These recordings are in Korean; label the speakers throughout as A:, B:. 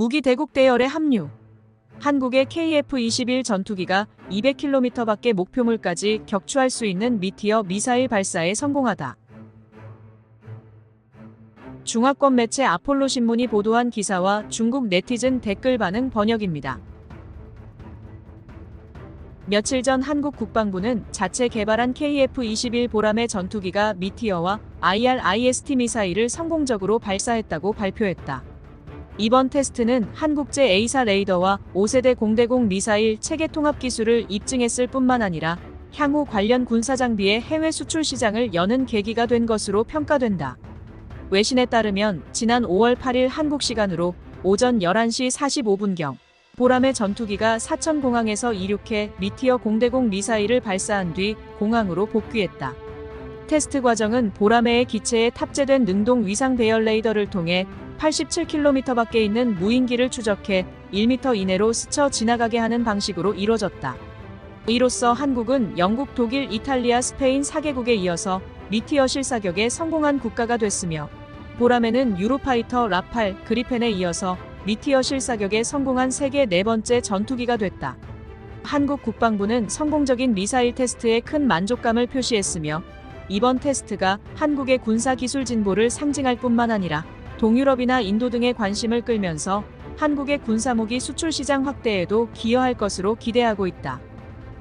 A: 무기 대국 대열에 합류. 한국의 KF-21 전투기가 200km 밖의 목표물까지 격추할 수 있는 미티어 미사일 발사에 성공하다. 중화권 매체 아폴로 신문이 보도한 기사와 중국 네티즌 댓글 반응 번역입니다. 며칠 전 한국 국방부는 자체 개발한 KF-21 보람의 전투기가 미티어와 IR-IST 미사일을 성공적으로 발사했다고 발표했다. 이번 테스트는 한국제 A사 레이더와 5세대 공대공 미사일 체계 통합 기술을 입증했을 뿐만 아니라 향후 관련 군사 장비의 해외 수출 시장을 여는 계기가 된 것으로 평가된다. 외신에 따르면 지난 5월 8일 한국 시간으로 오전 11시 45분경 보람의 전투기가 사천 공항에서 이륙해 미티어 공대공 미사일을 발사한 뒤 공항으로 복귀했다. 테스트 과정은 보라매의 기체에 탑재된 능동 위상 배열 레이더를 통해 87km 밖에 있는 무인기를 추적해 1m 이내로 스쳐 지나가게 하는 방식으로 이뤄졌다. 이로써 한국은 영국, 독일, 이탈리아, 스페인 4개국에 이어서 미티어 실사격에 성공한 국가가 됐으며 보라매는 유로파이터 라팔, 그리펜에 이어서 미티어 실사격에 성공한 세계 네 번째 전투기가 됐다. 한국 국방부는 성공적인 미사일 테스트에 큰 만족감을 표시했으며 이번 테스트가 한국의 군사 기술 진보를 상징할 뿐만 아니라 동유럽이나 인도 등의 관심을 끌면서 한국의 군사무기 수출 시장 확대에도 기여할 것으로 기대하고 있다.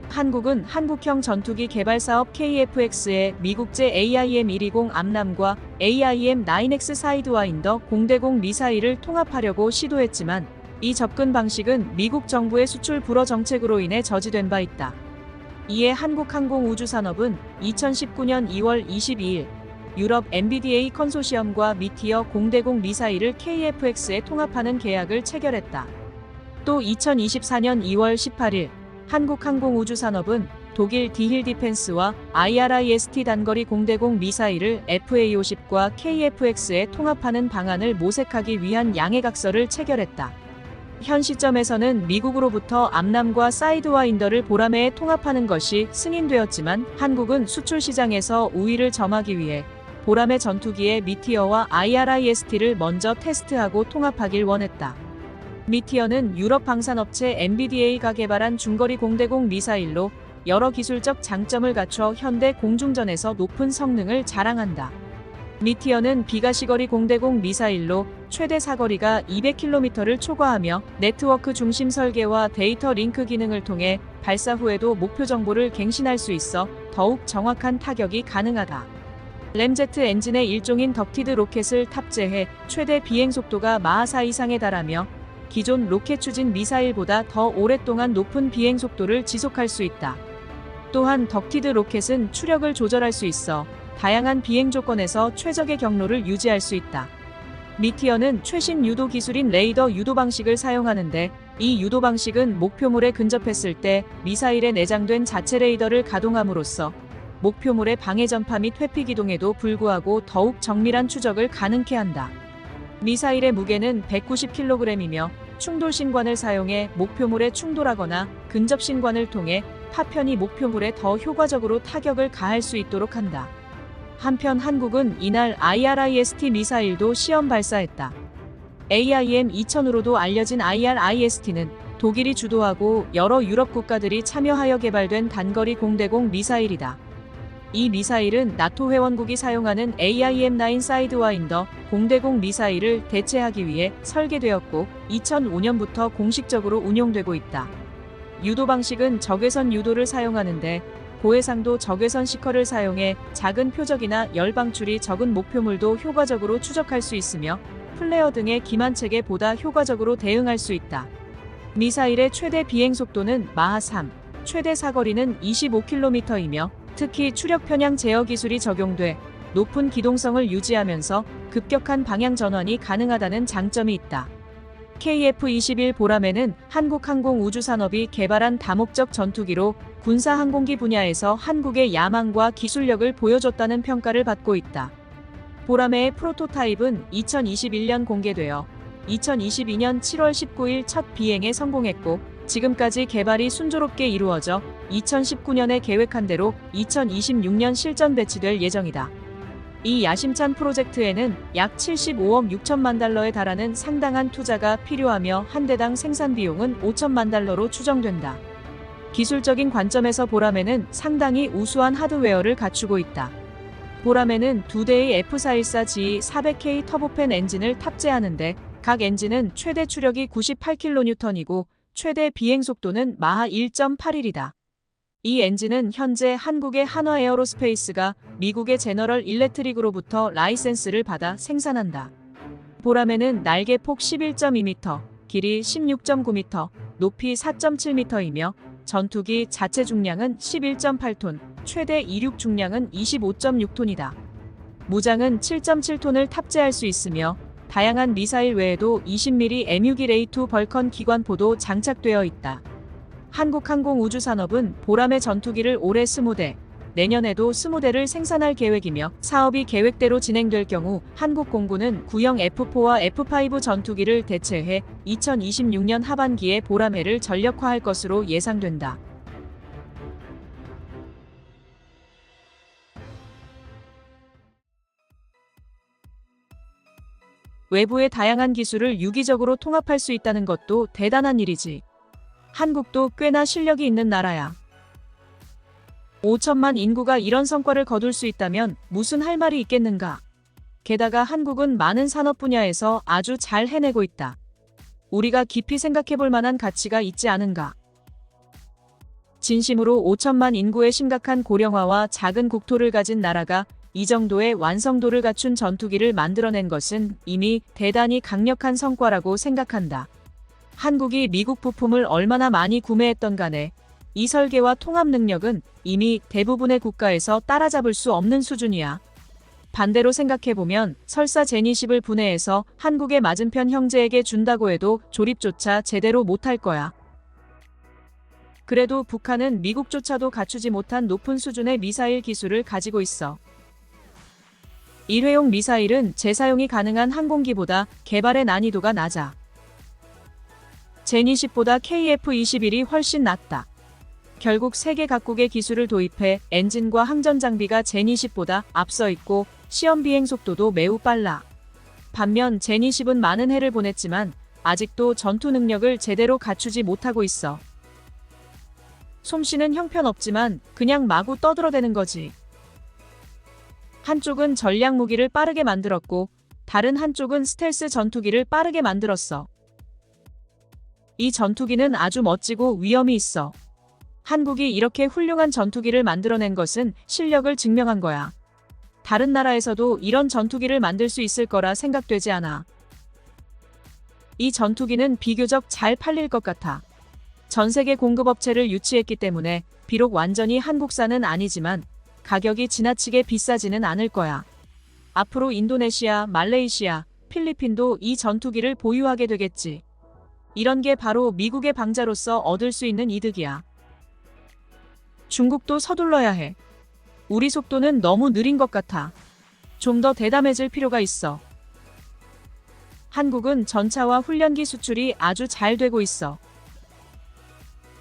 A: 한국은 한국형 전투기 개발 사업 KFX에 미국제 AIM-120 암남과 AIM-9X 사이드와인더 공대공 미사일을 통합하려고 시도했지만 이 접근 방식은 미국 정부의 수출 불허 정책으로 인해 저지된 바 있다. 이에 한국항공우주산업은 2019년 2월 22일 유럽 MBDA 컨소시엄과 미티어 공대공 미사일을 KFX에 통합하는 계약을 체결했다. 또 2024년 2월 18일 한국항공우주산업은 독일 디힐 디펜스와 IRIST 단거리 공대공 미사일을 FA-50과 KFX에 통합하는 방안을 모색하기 위한 양해각서를 체결했다. 현 시점에서는 미국으로부터 암남과 사이드와인더를 보라매에 통합하는 것이 승인되었지만 한국은 수출 시장에서 우위를 점하기 위해 보라매 전투기의 미티어와 IRIST를 먼저 테스트하고 통합하길 원했다. 미티어는 유럽 방산업체 MBDA가 개발한 중거리 공대공 미사일로 여러 기술적 장점을 갖춰 현대 공중전에서 높은 성능을 자랑한다. 미티어는 비가시거리 공대공 미사일로 최대 사거리가 200km를 초과하며 네트워크 중심 설계와 데이터 링크 기능을 통해 발사 후에도 목표 정보를 갱신할 수 있어 더욱 정확한 타격이 가능하다. 램제트 엔진의 일종인 덕티드 로켓을 탑재해 최대 비행 속도가 마하 4 이상에 달하며 기존 로켓 추진 미사일보다 더 오랫동안 높은 비행 속도를 지속할 수 있다. 또한 덕티드 로켓은 추력을 조절할 수 있어 다양한 비행 조건에서 최적의 경로를 유지할 수 있다. 미티어는 최신 유도 기술인 레이더 유도 방식을 사용하는데 이 유도 방식은 목표물에 근접했을 때 미사일에 내장된 자체 레이더를 가동함으로써 목표물의 방해 전파 및 회피 기동에도 불구하고 더욱 정밀한 추적을 가능케 한다. 미사일의 무게는 190kg이며 충돌 신관을 사용해 목표물에 충돌하거나 근접 신관을 통해 파편이 목표물에 더 효과적으로 타격을 가할 수 있도록 한다. 한편 한국은 이날 IRIST 미사일도 시험 발사했다. AIM-2000으로도 알려진 IRIST는 독일이 주도하고 여러 유럽 국가들이 참여하여 개발된 단거리 공대공 미사일이다. 이 미사일은 나토 회원국이 사용하는 AIM-9 사이드와인더 공대공 미사일을 대체하기 위해 설계되었고 2005년부터 공식적으로 운용되고 있다. 유도 방식은 적외선 유도를 사용하는데 고해상도 적외선 시커를 사용해 작은 표적이나 열 방출이 적은 목표물도 효과적으로 추적할 수 있으며 플레어 등의 기만체계 보다 효과적으로 대응할 수 있다. 미사일의 최대 비행 속도는 마하 3, 최대 사거리는 25km이며 특히 추력 편향 제어 기술이 적용돼 높은 기동성을 유지하면서 급격한 방향 전환이 가능하다는 장점이 있다. KF-21 보라매는 한국항공우주산업이 개발한 다목적 전투기로 군사 항공기 분야에서 한국의 야망과 기술력을 보여줬다는 평가를 받고 있다. 보라매의 프로토타입은 2021년 공개되어 2022년 7월 19일 첫 비행에 성공했고 지금까지 개발이 순조롭게 이루어져 2019년에 계획한 대로 2026년 실전 배치될 예정이다. 이 야심찬 프로젝트에는 약 75억 6천만 달러에 달하는 상당한 투자가 필요하며 한 대당 생산 비용은 5천만 달러로 추정된다. 기술적인 관점에서 보라매는 상당히 우수한 하드웨어를 갖추고 있다. 보라매는 두 대의 F414G 400K 터보팬 엔진을 탑재하는데 각 엔진은 최대 추력이 98kN이고 최대 비행 속도는 마하 1.81이다. 이 엔진은 현재 한국의 한화 에어로스페이스가 미국의 제너럴 일렉트릭으로부터 라이센스를 받아 생산한다. 보라매는 날개 폭 11.2m, 길이 16.9m, 높이 4.7m이며 전투기 자체 중량은 11.8톤, 최대 이륙 중량은 25.6톤이다. 무장은 7.7톤을 탑재할 수 있으며 다양한 미사일 외에도 20mm M61A2 벌컨 기관포도 장착되어 있다. 한국항공우주산업은 보람의 전투기를 올해 20대, 내년에도 20대를 생산할 계획이며 사업이 계획대로 진행될 경우 한국 공군은 구형 F4와 F5 전투기를 대체해 2026년 하반기에 보라매를 전력화할 것으로 예상된다. 외부의 다양한 기술을 유기적으로 통합할 수 있다는 것도 대단한 일이지. 한국도 꽤나 실력이 있는 나라야. 5천만 인구가 이런 성과를 거둘 수 있다면 무슨 할 말이 있겠는가. 게다가 한국은 많은 산업 분야에서 아주 잘 해내고 있다. 우리가 깊이 생각해 볼 만한 가치가 있지 않은가. 진심으로 5천만 인구의 심각한 고령화와 작은 국토를 가진 나라가 이 정도의 완성도를 갖춘 전투기를 만들어낸 것은 이미 대단히 강력한 성과라고 생각한다. 한국이 미국 부품을 얼마나 많이 구매했던 간에 이 설계와 통합 능력은 이미 대부분의 국가에서 따라잡을 수 없는 수준이야. 반대로 생각해보면 설사 제니십을 분해해서 한국의 맞은편 형제에게 준다고 해도 조립조차 제대로 못할 거야. 그래도 북한은 미국조차도 갖추지 못한 높은 수준의 미사일 기술을 가지고 있어. 일회용 미사일은 재사용이 가능한 항공기보다 개발의 난이도가 낮아. 제니10보다 KF-21이 훨씬 낫다. 결국 세계 각국의 기술을 도입해 엔진과 항전 장비가 제니10보다 앞서 있고 시험 비행 속도도 매우 빨라. 반면 제니10은 많은 해를 보냈지만 아직도 전투 능력을 제대로 갖추지 못하고 있어. 솜씨는 형편없지만 그냥 마구 떠들어대는 거지. 한쪽은 전략 무기를 빠르게 만들었고 다른 한쪽은 스텔스 전투기를 빠르게 만들었어. 이 전투기는 아주 멋지고 위험이 있어. 한국이 이렇게 훌륭한 전투기를 만들어낸 것은 실력을 증명한 거야. 다른 나라에서도 이런 전투기를 만들 수 있을 거라 생각되지 않아. 이 전투기는 비교적 잘 팔릴 것 같아. 전 세계 공급업체를 유치했기 때문에 비록 완전히 한국산은 아니지만 가격이 지나치게 비싸지는 않을 거야. 앞으로 인도네시아, 말레이시아, 필리핀도 이 전투기를 보유하게 되겠지. 이런 게 바로 미국의 방자로서 얻을 수 있는 이득이야. 중국도 서둘러야 해. 우리 속도는 너무 느린 것 같아. 좀 더 대담해질 필요가 있어. 한국은 전차와 훈련기 수출이 아주 잘 되고 있어.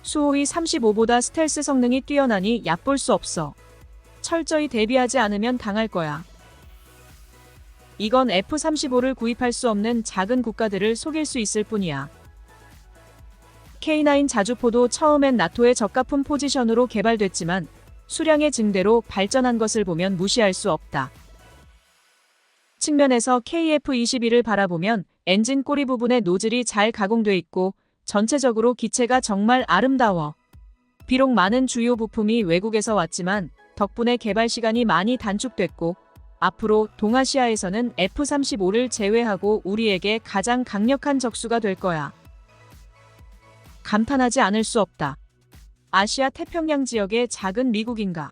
A: 수호이 35보다 스텔스 성능이 뛰어나니 얕볼 수 없어. 철저히 대비하지 않으면 당할 거야. 이건 F-35를 구입할 수 없는 작은 국가들을 속일 수 있을 뿐이야. K9 자주포도 처음엔 나토의 저가품 포지션으로 개발됐지만 수량의 증대로 발전한 것을 보면 무시할 수 없다. 측면에서 KF-21을 바라보면 엔진 꼬리 부분의 노즐이 잘 가공돼 있고 전체적으로 기체가 정말 아름다워. 비록 많은 주요 부품이 외국에서 왔지만 덕분에 개발 시간이 많이 단축됐고 앞으로 동아시아에서는 F-35를 제외하고 우리에게 가장 강력한 적수가 될 거야. 감탄하지 않을 수 없다. 아시아 태평양 지역의 작은 미국인가.